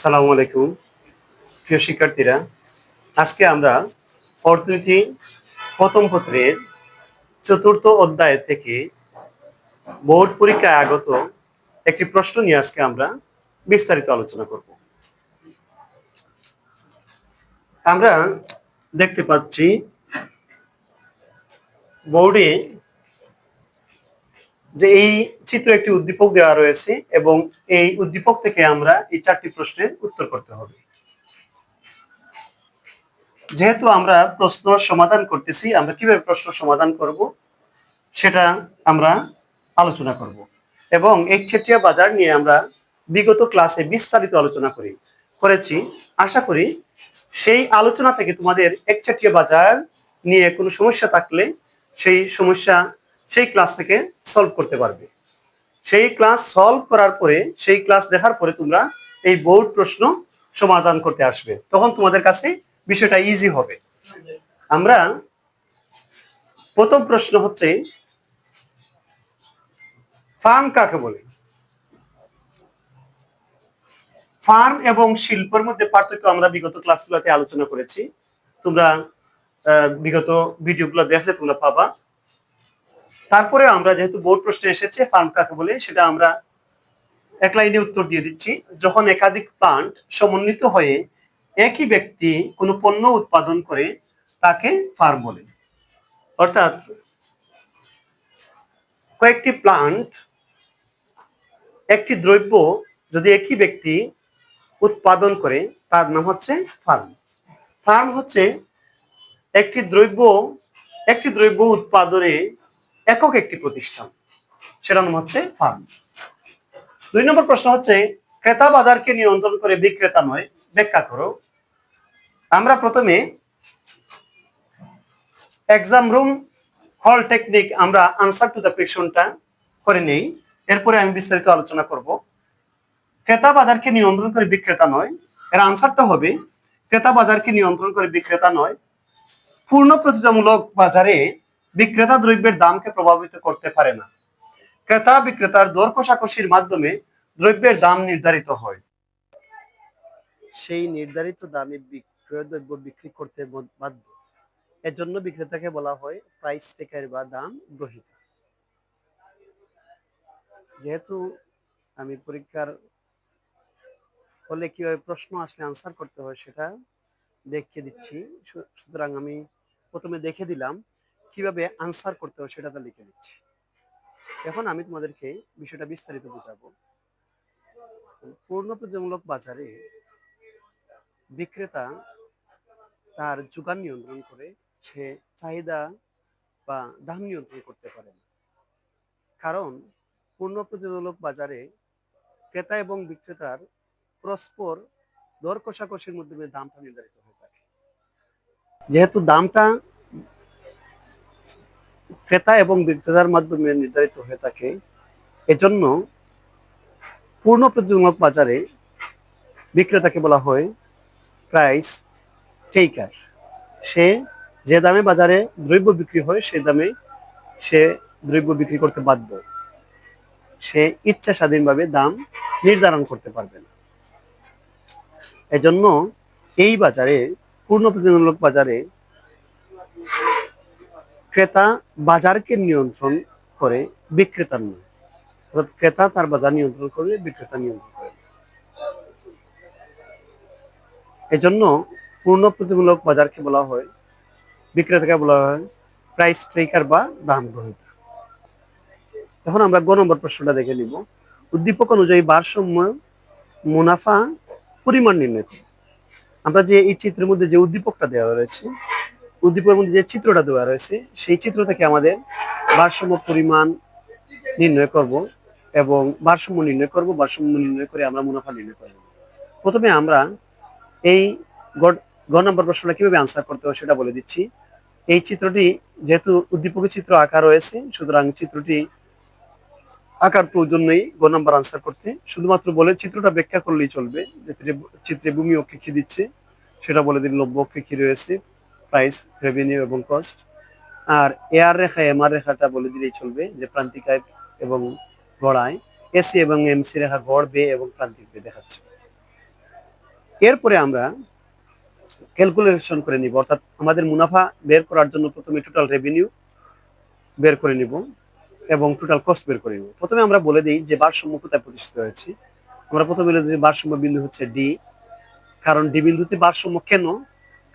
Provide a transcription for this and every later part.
সালামু আলাইকুম। প্রিয় শিক্ষার্থীরা, আজকে আমরা অর্থনীতি প্রথম পত্রের চতুর্থ অধ্যায় থেকে বোর্ড পরীক্ষায় আগত একটি প্রশ্ন নিয়ে আজকে আমরা বিস্তারিত আলোচনা করব। আমরা দেখতে পাচ্ছি বোর্ডে যে এই চিত্র একটি উদ্দীপক দেওয়া রয়েছে এবং এই উদ্দীপক থেকে আমরা এই চারটি প্রশ্নের উত্তর করতে হবে। যেহেতু আমরা প্রশ্ন সমাধান করতেছি, আমরা কীভাবে প্রশ্ন সমাধান করব সেটা আমরা আলোচনা করব এবং একচেটিয়া বাজার নিয়ে আমরা বিগত ক্লাসে বিস্তারিত আলোচনা করি, করেছি। আশা করি সেই আলোচনা থেকে তোমাদের একচেটিয়া বাজার নিয়ে কোনো সমস্যা থাকলে সেই সমস্যা সেই ক্লাস থেকে সলভ করতে পারবে। সেই ক্লাস সলভ করার পরে, সেই ক্লাস দেখার পরে তোমরা এই বোর্ড প্রশ্ন সমাধান করতে আসবে। তখন তোমাদের কাছে বিষয়টা ইজি হবে। আমরা প্রথম প্রশ্ন হচ্ছে, ফার্ম কাকে বলে? ফার্ম এবং শিল্পের মধ্যে পার্থক্য আমরা বিগত ক্লাসগুলোতে আলোচনা করেছি। তোমরা বিগত ভিডিওগুলো দেখলে তোমরা পাবা। তারপরে আমরা যেহেতু বোর্ড প্রশ্ন এসেছে ফার্ম কাকে বলে, সেটা আমরা এক লাইনে উত্তর দিয়ে দিচ্ছি। যখন একাধিক প্লান্ট সমন্বিত হয়ে একই ব্যক্তি কোনো পণ্য উৎপাদন করে, তাকে ফার্ম বলে। অর্থাৎ কয়েকটি প্লান্ট একটি দ্রব্য যদি একই ব্যক্তি উৎপাদন করে, তার নাম হচ্ছে ফার্ম ফার্ম হচ্ছে একটি দ্রব্য একটি দ্রব্য উৎপাদনে একক একটি প্রতিষ্ঠান, সেটার নাম হচ্ছে ফার্ম। দুই নম্বর প্রশ্ন হচ্ছে, ক্রেতা বাজারকে নিয়ন্ত্রণ করে বিক্রেতা নয়, ব্যাখ্যা করো। আমরা প্রথমে এক্সাম রুম হল টেকনিক আমরা আনসার টু দ্য কোয়েশনটা করে নেই। এরপরে আমি বিস্তারিত আলোচনা করব। ক্রেতা বাজারকে নিয়ন্ত্রণ করে বিক্রেতা নয়, এর আনসারটা হবে, ক্রেতা বাজারকে নিয়ন্ত্রণ করে বিক্রেতা নয়। পূর্ণ প্রতিযোগিতামূলক বাজারে বিক্রেতা দ্রব্যের দামকে প্রভাবিত করতে পারে না। ক্রেতা বিক্রেতার দর কষাকষির মাধ্যমে দ্রব্যের দাম নির্ধারিত হয়। সেই নির্ধারিত দামে বিক্রয় দ্রব্য বিক্রি করতে বাধ্য। এজন্য বিক্রেতাকে বলা হয় প্রাইস টেকার বা দাম গ্রহীতা। যেহেতু আমি পরীক্ষার হলে কীভাবে প্রশ্ন আসলে আনসার করতে হয় সেটা দেখিয়ে দিচ্ছি। সুতরাং আমি প্রথমে দেখে দিলাম কীভাবে আনসার করতে হয় সেটা তো লিখে নিচ্ছি। এখন আমি তোমাদেরকে বিষয়টা বিস্তারিত বোঝাবো। পূর্ণ বাজারে বিক্রেতা তার যোগান নিয়ন্ত্রণ করে সে চাহিদা বা দাম নিয়ন্ত্রণ করতে পারে না। কারণ পূর্ণ বাজারে ক্রেতা এবং বিক্রেতার পরস্পর দর কষাকষির মাধ্যমে দামটা নির্ধারিত হয়ে থাকে। যেহেতু দামটা ক্রেতা এবং বিক্রেতার মাধ্যমে নির্ধারিত হয়ে থাকে। এজন্য পূর্ণ প্রতিযোগিতামূলক বাজারে বিক্রেতাকে বলা হয় প্রাইস টেকার। সে যে দামে বাজারে দ্রব্য বিক্রি হয় সেই দামে সে দ্রব্য বিক্রি করতে বাধ্য। সে ইচ্ছা স্বাধীনভাবে দাম নির্ধারণ করতে পারবে না। এজন্য এই বাজারে পূর্ণ প্রতিযোগিতামূলক বাজারে ক্রেতা বাজারকে নিয়ন্ত্রণ করে বিক্রেতার নয় অর্থাৎ ক্রেতা তার বাজার নিয়ন্ত্রণ করবে বিক্রেতা নিয়ন্ত্রণ করে। এজন্য পূর্ণ প্রতিমূলক বাজারকে বলা হয়, বিক্রেতাকে বলা হয় প্রাইস ট্রেকার বা দাম গ্রহীতা এখন আমরা গ নম্বর প্রশ্নটা দেখে নিব উদ্দীপক অনুযায়ী ভারসাম্য মুনাফা পরিমাণ নির্ণয়। আমরা যে এই চিত্রের মধ্যে যে উদ্দীপকটা দেওয়া রয়েছে উদ্দীপকের মধ্যে যে চিত্রটা দেওয়া রয়েছে, সেই চিত্র থেকে আমাদের ভারসাম্য পরিমাণ নির্ণয় করব এবং ভারসাম্য নির্ণয় করব, ভারসাম্য নির্ণয় করে আমরা মুনাফা নির্ণয় করব। প্রথমে আমরা এই গ- গ নম্বর প্রশ্নটা কীভাবে আনসার করতে হয় সেটা বলে দিচ্ছি। এই চিত্রটি যেহেতু উদ্দীপকের চিত্র আঁকা রয়েছে, সুতরাং চিত্রটি আঁকার প্রয়োজন নেই গ নম্বর আনসার করতে। শুধুমাত্র বলে চিত্রটা ব্যাখ্যা করলেই চলবে, যে চিত্রে- ভূমি অক্ষে কি দিচ্ছে, সেটা বলে দিন লব্য অক্ষে কি রয়েছে। প্রাইস রেভিনিউ এবং কস্ট আর এআর রেখা এমআর রেখাটা বলে দিলেই চলবে যে প্রান্তিকায় এবং গড়ায় এসি এবং এমসি রেখা গড় বে এবং প্রান্তিক বে দেখাচ্ছে। এরপরে আমরা ক্যালকুলেশন করে নিব। অর্থাৎ আমাদের মুনাফা বের করার জন্য প্রথমে টোটাল রেভিনিউ বের করে নিব এবং টোটাল কস্ট বের করে নিব। প্রথমে আমরা বলে দিই যে ভারসাম্য কোথায় প্রতিষ্ঠিত হয়েছে। আমরা প্রথমে বলে দিই ভারসাম্য বিন্দু হচ্ছে ডি কারণ ডি বিন্দুতে ভারসাম্য কেন?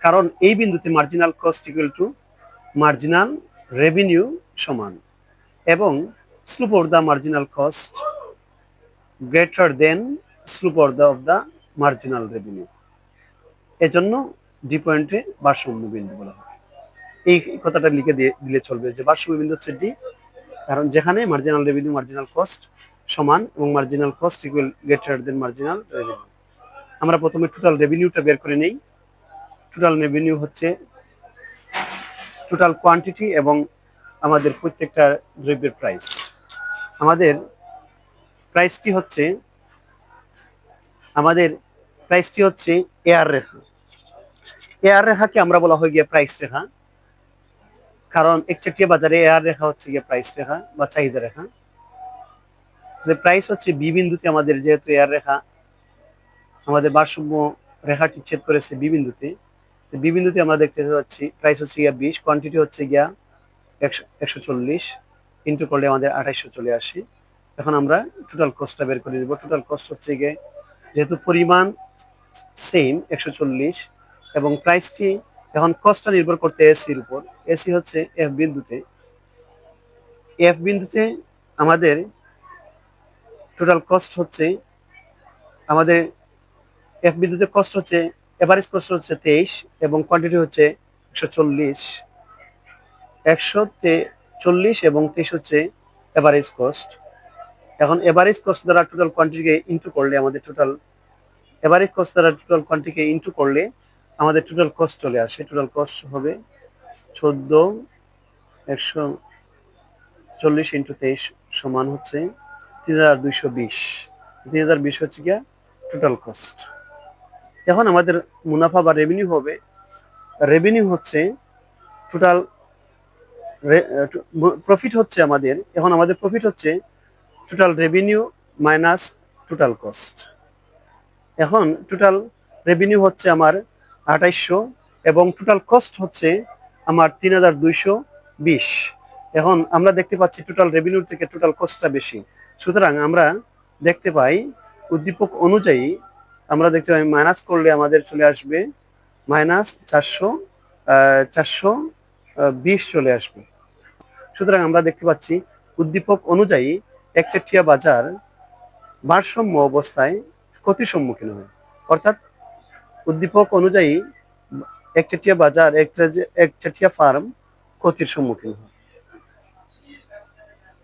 কারণ এই বিন্দুতে marginal cost equal to marginal revenue সমান এবং slope of the marginal cost greater than slope of the of the marginal revenue এজন্য ডি পয়েন্টে ভারসাম্য বিন্দু বলা হয় এই কথাটা লিখে দিয়ে, দিলে চলবে যে ভারসাম্য বিন্দু হচ্ছে ডি কারণ যেখানে মার্জিনাল রেভিনিউ মার্জিনাল কস্ট সমান এবং marginal cost equal greater than marginal revenue আমরা প্রথমে টোটাল রেভিনিউটা বের করে নেই। টোটাল রেভিনিউ হচ্ছে টোটাল কোয়ান্টিটি এবং আমাদের প্রত্যেকটা দ্রব্যের প্রাইস আমাদের প্রাইসটি হচ্ছে, আমাদের প্রাইসটি হচ্ছে এয়ার রেখা। এয়ার রেখাকে আমরা বলা হয় গিয়ে প্রাইস রেখা। কারণ একচেটিয়া বাজারে এয়ার রেখা হচ্ছে গিয়ে প্রাইস রেখা বা চাহিদা রেখা। প্রাইস হচ্ছে বি বিন্দুতে আমাদের যেহেতু এয়ার রেখা, আমাদের ভারসাম্য রেখাটি ছেদ করেছে বি বিন্দুতে। তো বি বিন্দুতে আমরা দেখতে পাচ্ছি প্রাইস হচ্ছে গিয়া বিশ কোয়ান্টিটি হচ্ছে গিয়া একশো চল্লিশ ইন্টু করলে আমাদের আঠাইশশো চলে আসে। এখন আমরা টোটাল কস্টটা বের করে দেবো টোটাল কস্ট হচ্ছে গিয়ে যেহেতু পরিমাণ সেম একশো চল্লিশ, এবং প্রাইসটি এখন কস্টটা নির্ভর করতে এসির উপর। এসি হচ্ছে এফ বিন্দুতে। এফ বিন্দুতে আমাদের টোটাল কস্ট হচ্ছে, আমাদের এফ বিন্দুতে কস্ট হচ্ছে এভারেজ কস্ট হচ্ছে তেইশ এবং কোয়ান্টিটি হচ্ছে একশো চল্লিশ। একশো চল্লিশ এবং তেইশ হচ্ছে এভারেজ কস্ট এখন এভারেজ কস্ট দ্বারা টোটাল কোয়ান্টিটিকে ইন্টু করলে আমাদের টোটাল এভারেজ কস্ট দ্বারা টোটাল কোয়ান্টিটিকে ইনটু করলে আমাদের টোটাল কস্ট চলে আসে। টোটাল কস্ট হবে চোদ্দ, একশো চল্লিশ ইন্টু তেইশ সমান হচ্ছে তিন হাজার দুইশো বিশ। তিন হাজার বিশ হচ্ছে গিয়া টোটাল কস্ট এখন আমাদের মুনাফা বা রেভিনিউ হবে। রেভিনিউ হচ্ছে টোটাল প্রফিট হচ্ছে আমাদের। এখন আমাদের প্রফিট হচ্ছে total revenue minus total cost এখন টোটাল রেভিনিউ হচ্ছে আমার আঠাইশশো এবং টোটাল কস্ট হচ্ছে আমার তিন হাজার দুইশো বিশ। এখন আমরা দেখতে পাচ্ছি টোটাল রেভিনিউ থেকে টোটাল কস্টটা বেশি। সুতরাং আমরা দেখতে পাই উদ্দীপক অনুযায়ী আমরা দেখতে পাই মাইনাস করলে আমাদের চলে আসবে মাইনাস চারশো চারশো বিশ চলে আসবে। সুতরাং আমরা দেখতে পাচ্ছি উদ্দীপক অনুযায়ী একচেটিয়া বাজার ভারসাম্য অবস্থায় ক্ষতির সম্মুখীন হয়। অর্থাৎ উদ্দীপক অনুযায়ী একচেটিয়া বাজার একচেটিয়া ফার্ম ক্ষতির সম্মুখীন হয়।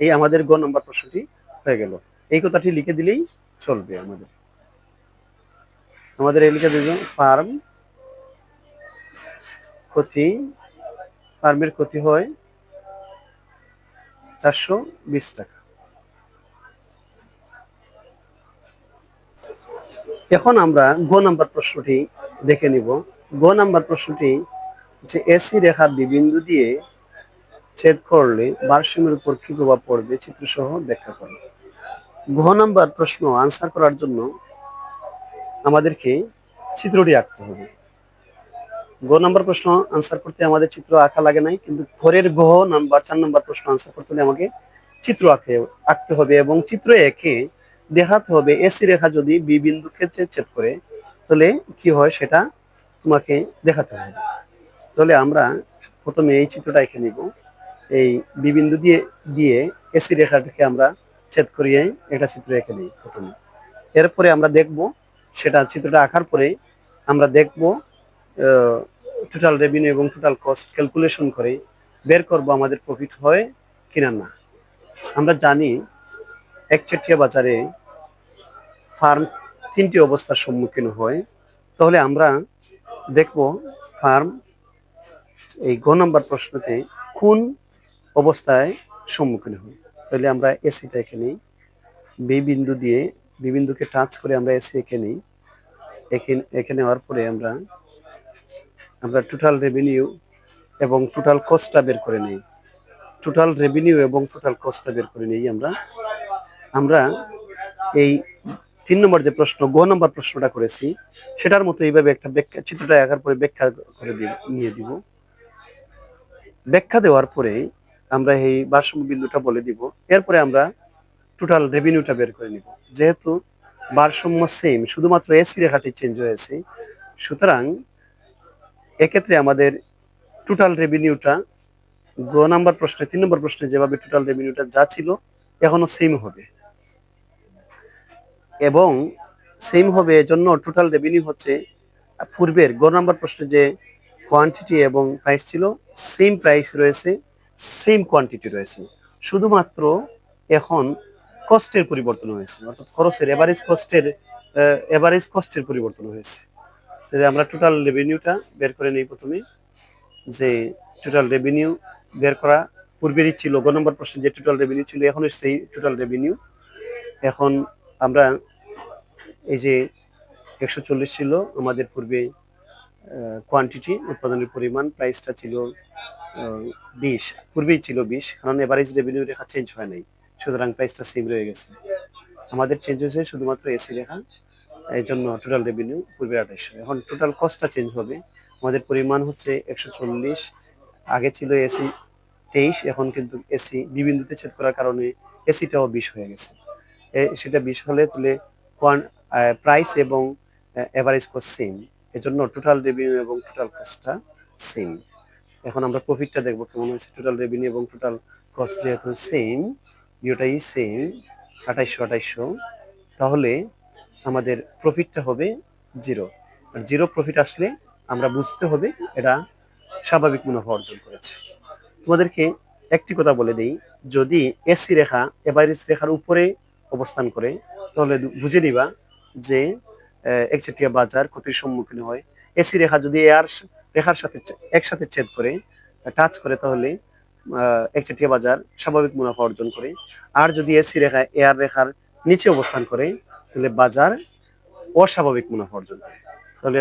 এই আমাদের গ নম্বর প্রশ্নটি হয়ে গেল। এই কথাটি লিখে দিলেই চলবে আমাদের। আমাদের এই লিখে ফার্ম ক্ষতি, ফার্মের ক্ষতি হয় চারশো বিশ টাকা। এখন আমরা গ নাম্বার প্রশ্নটি দেখে নিব। গ নাম্বার প্রশ্নটি হচ্ছে এসি রেখার বিবিন্দু দিয়ে ছেদ করলে ভারসাম্যের উপর কি প্রভাব পড়বে? চিত্রসহ ব্যাখ্যা করবে ঘ নাম্বার প্রশ্ন আনসার করার জন্য আমাদেরকে চিত্রটি আঁকতে হবে। গ নাম্বার প্রশ্ন আনসার করতে আমাদের চিত্র আঁকা লাগে নাই, কিন্তু ঘরের ঘ নাম্বার, চার নাম্বার প্রশ্ন আনসার করতে হলে আমাকে চিত্র আঁকে, আঁকতে হবে এবং চিত্র এঁকে দেখাতে হবে। এসি রেখা যদি বি বিন্দু ক্ষেত্রে ছেদ করে, তাহলে কি হয় সেটা তোমাকে দেখাতে হবে। তাহলে আমরা প্রথমে এই চিত্রটা এঁকে নিব। এই বি বিন্দু দিয়ে দিয়ে এসি রেখাটাকে আমরা ছেদ করিয়ে একটা চিত্র এঁকে নিই প্রথমে। এরপরে আমরা দেখব সেটা চিত্রটা আঁকার পরে আমরা দেখব টোটাল রেভিনিউ এবং টোটাল কস্ট ক্যালকুলেশন করে বের করব আমাদের প্রফিট হয় কিনা না। আমরা জানি একচেটিয়া বাজারে ফার্ম তিনটি অবস্থার সম্মুখীন হয়। তাহলে আমরা দেখব ফার্ম এই গ নম্বর প্রশ্নতে কোন অবস্থায় সম্মুখীন হয়। তাহলে আমরা এসিটা এখানে বি বিন্দু দিয়ে বি বিন্দুকে টাচ করে আমরা এসি এঁকে নিই। এখানে এঁকে নেওয়ার পরে আমরা আমরা টোটাল রেভিনিউ এবং টোটাল কস্টটা বের করে নিই। টোটাল রেভিনিউ এবং টোটাল কস্টটা বের করে নিই আমরা। আমরা এই তিন নম্বর যে প্রশ্ন, গ নম্বর প্রশ্নটা করেছি, সেটার মতো এইভাবে একটা ব্যাখ্যা, চিত্রটা আঁকার পরে ব্যাখ্যা করে নিয়ে দিব। ব্যাখ্যা দেওয়ার পরে আমরা এই ভারসাম্য বিন্দুটা বলে দিব। এরপরে আমরা টোটাল রেভিনিউটা বের করে নিব। যেহেতু ভারসাম্য সেম শুধুমাত্র এসি রেখাটি চেঞ্জ হয়েছে। সুতরাং এক্ষেত্রে আমাদের টোটাল রেভিনিউটা গ নাম্বার প্রশ্নে, তিন নম্বর প্রশ্নে যেভাবে টোটাল রেভিনিউটা যা ছিল, এখনও সেম হবে। এবং সেম হবে এজন্য টোটাল রেভিনিউ হচ্ছে, পূর্বের গ নাম্বার প্রশ্নে যে কোয়ান্টিটি এবং প্রাইস ছিল সেম প্রাইস রয়েছে সেম কোয়ান্টিটি রয়েছে। শুধুমাত্র এখন কস্টের পরিবর্তন হয়েছে। অর্থাৎ খরচের এভারেজ কস্টের এভারেজ কস্টের পরিবর্তন হয়েছে। তাহলে আমরা টোটাল রেভিনিউটা বের করে নিই প্রথমে, যে টোটাল রেভিনিউ বের করা পূর্বেরই ছিল গ নম্বর প্রশ্নে যে টোটাল রেভিনিউ ছিল, এখনও সেই টোটাল রেভিনিউ এখন আমরা এই যে একশো চল্লিশ ছিল, আমাদের পূর্বে কোয়ান্টিটি উৎপাদনের পরিমাণ প্রাইসটা ছিল বিশ। পূর্বেই ছিল বিশ, কারণ এভারেজ রেভিনিউ রেখা চেঞ্জ হয় নাই। সুতরাং প্রাইসটা সেম রয়ে গেছে। আমাদের চেঞ্জ হয়েছে শুধুমাত্র এসি রেখা এই জন্য টোটাল রেভিনিউ পূর্বে আঠাইশশো। এখন টোটাল কস্টটা চেঞ্জ হবে। আমাদের পরিমাণ হচ্ছে একশো চল্লিশ, আগে ছিল এসি তেইশ, এখন কিন্তু এসি বিবিন্দুতে ছেদ করার কারণে এসিটাও বিশ হয়ে গেছে। সেটা বিশ হলে তুলে কোয়ান প্রাইস এবং এভারেজ কস্ট সেম এজন্য টোটাল রেভিনিউ এবং টোটাল কস্টটা সেম এখন আমরা প্রফিটটা দেখব কেমন হয়েছে। টোটাল রেভিনিউ এবং টোটাল কস্ট যেহেতু সেম দুটাই সেম আঠাইশশো আঠাইশশো। তাহলে আমাদের প্রফিটটা হবে জিরো আর জিরো প্রফিট আসলে আমরা বুঝতে হবে এটা স্বাভাবিক মুনাফা অর্জন করেছে। তোমাদেরকে একটি কথা বলে দিই, যদি এসি রেখা এভারেজ রেখার উপরে অবস্থান করে, তাহলে বুঝে নিবা যে একচেটিয়া বাজার ক্ষতির সম্মুখীন হয়। এসি রেখা যদি এয়ার রেখার সাথে একসাথে ছেদ করে টাচ করে, তাহলে একচেটিয়া বাজার স্বাভাবিক মুনাফা অর্জন করে। আর যদি এসি রেখা এয়ার রেখার নিচে অবস্থান করে, তাহলে বাজার অস্বাভাবিক মুনাফা অর্জন করে। তাহলে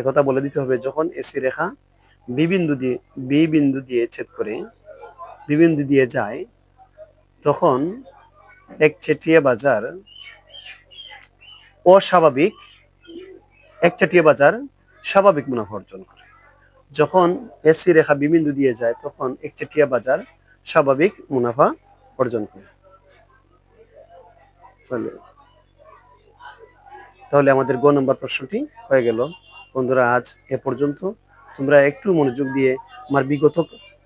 একথা বলে দিতে হবে, যখন এসি রেখা বি বিন্দু দিয়ে বি বিন্দু দিয়ে ছেদ করে বি বিন্দু দিয়ে যায়, তখন একচেটিয়া বাজার অস্বাভাবিক একচেটিয়া বাজার স্বাভাবিক মুনাফা অর্জন করে। যখন এসি রেখা বি বিন্দু দিয়ে যায়, তখন একচেটিয়া বাজার স্বাভাবিক মুনাফা অর্জন করে। তাহলে তাহলে আমাদের গ নম্বর প্রশ্নটি হয়ে গেল। বন্ধুরা, আজ এ পর্যন্ত। তোমরা একটু মনোযোগ দিয়ে আমার বিগত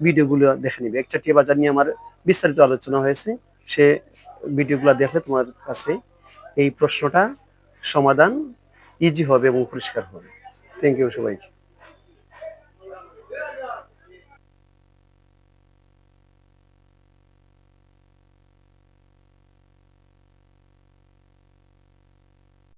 ভিডিওগুলো দেখে নিবে। একচাটিয়া বাজার নিয়ে আমার বিস্তারিত আলোচনা হয়েছে। সে ভিডিওগুলো দেখলে তোমার কাছে এই প্রশ্নটা সমাধান ইজি হবে এবং পরিষ্কার হবে। থ্যাংক ইউ সবাইকে।